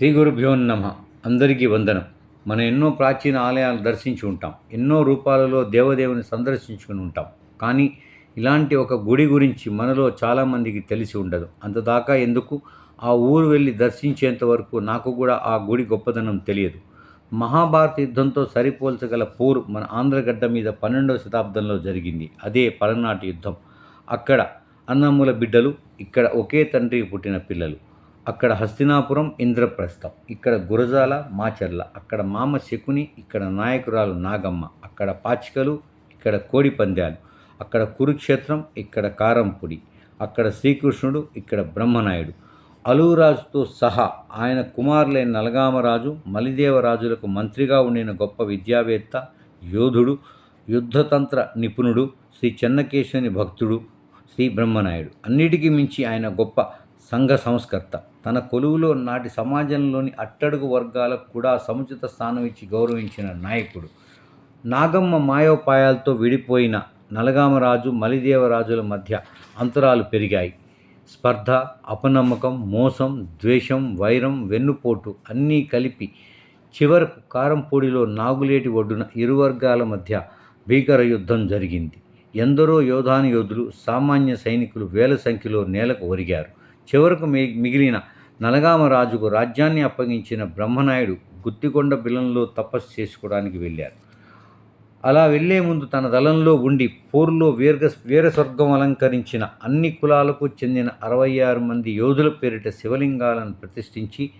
శ్రీ గురుభ్యో నమ. అందరికీ వందనం. మనం ఎన్నో ప్రాచీన ఆలయాలు దర్శించి ఉంటాం. ఎన్నో రూపాలలో దేవదేవుని సందర్శించుకుని ఉంటాం. కానీ ఇలాంటి ఒక గుడి గురించి మనలో చాలామందికి తెలిసి ఉండదు. అంతదాకా ఎందుకు? ఆ ఊరు వెళ్ళి దర్శించేంత వరకు నాకు కూడా ఆ గుడి గొప్పదనం తెలియదు. మహాభారత యుద్ధంతో సరిపోల్చగల పూర్ మన ఆంధ్రగడ్డ మీద పన్నెండవ శతాబ్దంలో జరిగింది. అదే పలనాటి యుద్ధం. అక్కడ అన్నమ్ముల బిడ్డలు ఇక్కడ ఒకే తండ్రికి పుట్టిన పిల్లలు. అక్కడ హస్తినాపురం ఇంద్రప్రస్థం ఇక్కడ గురజాల మాచర్ల అక్కడ మామ శకుని ఇక్కడ నాయకురాలు నాగమ్మ అక్కడ పాచికలు ఇక్కడ కోడి పందాలు అక్కడ కురుక్షేత్రం ఇక్కడ కారంపుడి అక్కడ శ్రీకృష్ణుడు ఇక్కడ బ్రహ్మనాయుడు. అలూరాజుతో సహా ఆయన కుమారులైన నలగామరాజు మలిదేవరాజులకు మంత్రిగా ఉండిన గొప్ప విద్యావేత్త యోధుడు యుద్ధతంత్ర నిపుణుడు శ్రీ చెన్నకేశవుని భక్తుడు శ్రీ బ్రహ్మనాయుడు. అన్నిటికీ మించి ఆయన గొప్ప సంఘ సంస్కర్త. తన కొలువులో నాటి సమాజంలోని అట్టడుగు వర్గాలకు కూడా సముచిత స్థానం ఇచ్చి గౌరవించిన నాయకుడు. నాగమ్మ మాయోపాయాలతో విడిపోయిన నలగామరాజు మలిదేవరాజుల మధ్య అంతరాలు పెరిగాయి. స్పర్ధ అపనమ్మకం మోసం ద్వేషం వైరం వెన్నుపోటు అన్నీ కలిపి చివరకు కారంపూడిలో నాగులేటి ఒడ్డున ఇరు వర్గాల మధ్య భీకర యుద్ధం జరిగింది. ఎందరో యోధాని యోధులు సామాన్య సైనికులు వేల సంఖ్యలో నేలకు ఒరిగారు. చివరకు మిగిలిన నలగామ రాజుకు రాజ్యాన్ని అప్పగించిన బ్రహ్మనాయుడు గుత్తికొండ బిలంలో తపస్సు చేసుకోవడానికి వెళ్ళారు. అలా వెళ్ళే ముందు తన దళంలో ఉండి పోరులో వీర్గ వీరస్వర్గం అలంకరించిన అన్ని కులాలకు చెందిన అరవై ఆరు మంది యోధుల పేరిట శివలింగాలను ప్రతిష్ఠించి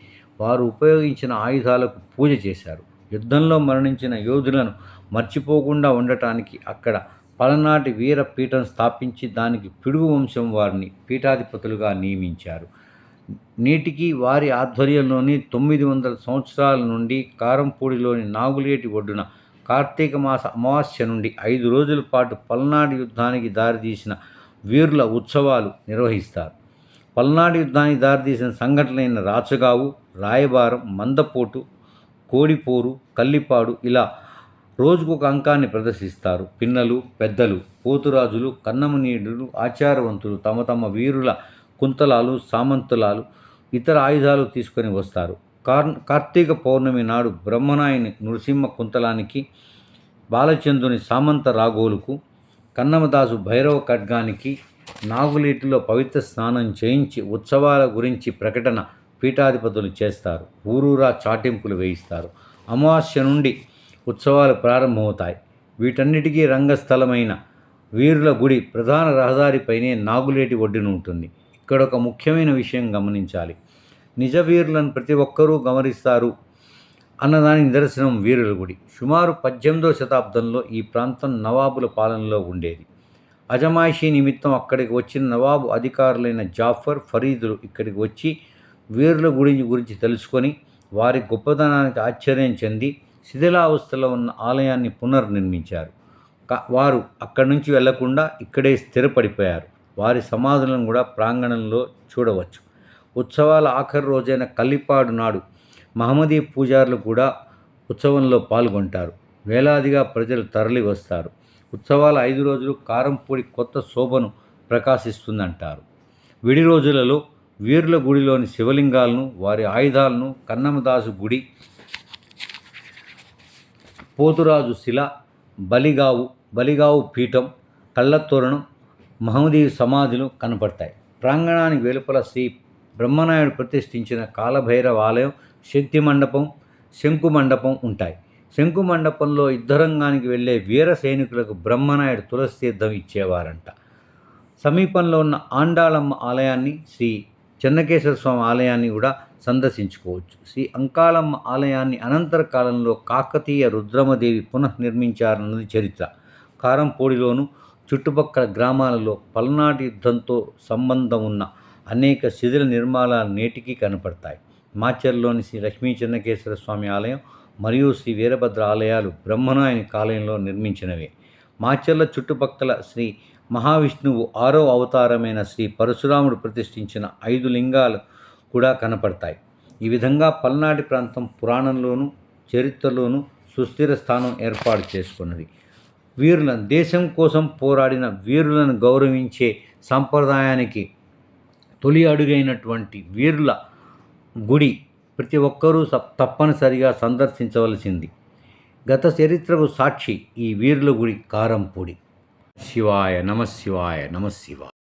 వారు ఉపయోగించిన ఆయుధాలకు పూజ చేశారు. యుద్ధంలో మరణించిన యోధులను మర్చిపోకుండా ఉండటానికి అక్కడ పలనాటి వీర పీఠం స్థాపించి దానికి పిడుగు వంశం వారిని పీఠాధిపతులుగా నియమించారు. నేటికి వారి ఆధ్వర్యంలోని తొమ్మిది వందల సంవత్సరాల నుండి కారంపూడిలోని నాగులేటి ఒడ్డున కార్తీక మాస అమావాస్య నుండి ఐదు రోజుల పాటు పల్నాడు యుద్ధానికి దారితీసిన వీరుల ఉత్సవాలు నిర్వహిస్తారు. పల్నాడు యుద్ధానికి దారితీసిన సంఘటనలైన రాచగావు రాయబారం మందపోటు కోడిపోరు కల్లిపాడు ఇలా రోజుకు ఒక అంకాన్ని ప్రదర్శిస్తారు. పిన్నలు పెద్దలు పోతురాజులు కన్నమనీయులు ఆచారవంతులు తమ తమ వీరుల కుంతలాలు సామంతులాలు ఇతర ఆయుధాలు తీసుకొని వస్తారు. కార్ కార్తీక పౌర్ణమి నాడు బ్రహ్మనాయుని నృసింహ కుంతలానికి బాలచంద్రుని సామంత రాఘోలుకు కన్నమదాసు భైరవ ఖడ్గానికి నాగులీటిలో పవిత్ర స్నానం చేయించి ఉత్సవాల గురించి ప్రకటన పీఠాధిపతులు చేస్తారు. ఊరూరా చాటింపులు వేయిస్తారు. అమావాస్య నుండి ఉత్సవాలు ప్రారంభమవుతాయి. వీటన్నిటికీ రంగస్థలమైన వీరుల గుడి ప్రధాన రహదారిపైనే నాగులేటి ఒడ్డున ఉంటుంది. ఇక్కడ ఒక ముఖ్యమైన విషయం గమనించాలి. నిజ వీరులను ప్రతి ఒక్కరూ గమనిస్తారు అన్నదాని నిదర్శనం వీరుల గుడి. సుమారు పద్దెనిమిదవ శతాబ్దంలో ఈ ప్రాంతం నవాబుల పాలనలో ఉండేది. అజమాయిషీ నిమిత్తం అక్కడికి వచ్చిన నవాబు అధికారులైన జాఫర్ ఫరీదులు ఇక్కడికి వచ్చి వీరుల గుడి గురించి తెలుసుకొని వారి గొప్పతనానికి ఆశ్చర్యం చెంది శిథిలావస్థలో ఉన్న ఆలయాన్ని పునర్నిర్మించారు. వారు అక్కడి నుంచి వెళ్ళకుండా ఇక్కడే స్థిరపడిపోయారు. వారి సమాధులను కూడా ప్రాంగణంలో చూడవచ్చు. ఉత్సవాల ఆఖరి రోజైన కల్లిపాడు నాడు మహమ్మదీ పూజారులు కూడా ఉత్సవంలో పాల్గొంటారు. వేలాదిగా ప్రజలు తరలి వస్తారు. ఉత్సవాల ఐదు రోజులు కారంపూడి కొత్త శోభను ప్రకాశిస్తుందంటారు. విడి రోజులలో వీరుల గుడిలోని శివలింగాలను వారి ఆయుధాలను కన్నమదాసు గుడి పోతురాజు శిల బలిగావు బలిగావు పీఠం కళ్ళతోరణం మహమ్మదీ సమాధులు కనపడతాయి. ప్రాంగణానికి వెలుపల శ్రీ బ్రహ్మనాయుడు ప్రతిష్ఠించిన కాలభైరవ ఆలయం శక్తి మండపం శంకు మండపం ఉంటాయి. శంకు మండపంలో యుద్ధరంగానికి వెళ్ళే వీర సైనికులకు బ్రహ్మనాయుడు తులసి తీర్థం ఇచ్చేవారంట. సమీపంలో ఉన్న ఆండాళమ్మ ఆలయాన్ని శ్రీ చెన్నకేశ్వర స్వామి ఆలయాన్ని కూడా సందర్శించుకోవచ్చు. శ్రీ అంకాళమ్మ ఆలయాన్ని అనంతర కాలంలో కాకతీయ రుద్రమదేవి పునఃనిర్మించారన్నది చరిత్ర. కారంపూడిలోను చుట్టుపక్కల గ్రామాలలో పల్నాటి యుద్ధంతో సంబంధం ఉన్న అనేక శిథిల నిర్మాణాలు నేటికీ కనపడతాయి. మాచర్లోని శ్రీ లక్ష్మీ చెన్నకేశ్వర స్వామి ఆలయం మరియు శ్రీ వీరభద్ర ఆలయాలు బ్రహ్మనాయని కాలయంలో నిర్మించినవే. మాచర్ల చుట్టుపక్కల శ్రీ మహావిష్ణువు ఆరో అవతారమైన శ్రీ పరశురాముడు ప్రతిష్ఠించిన ఐదు లింగాలు కూడా కనపడతాయి. ఈ విధంగా పల్నాటి ప్రాంతం పురాణంలోను చరిత్రలోను సుస్థిర స్థానం ఏర్పాటు చేసుకున్నది. వీరులను దేశం కోసం పోరాడిన వీరులను గౌరవించే సంప్రదాయానికి తొలి అడుగైనటువంటి వీరుల గుడి ప్రతి ఒక్కరూ తప్పనిసరిగా సందర్శించవలసింది. గత చరిత్రకు సాక్షి ఈ వీరుల గుడి కారంపూడి. శివాయ నమ శివాయ నమ శివాయ.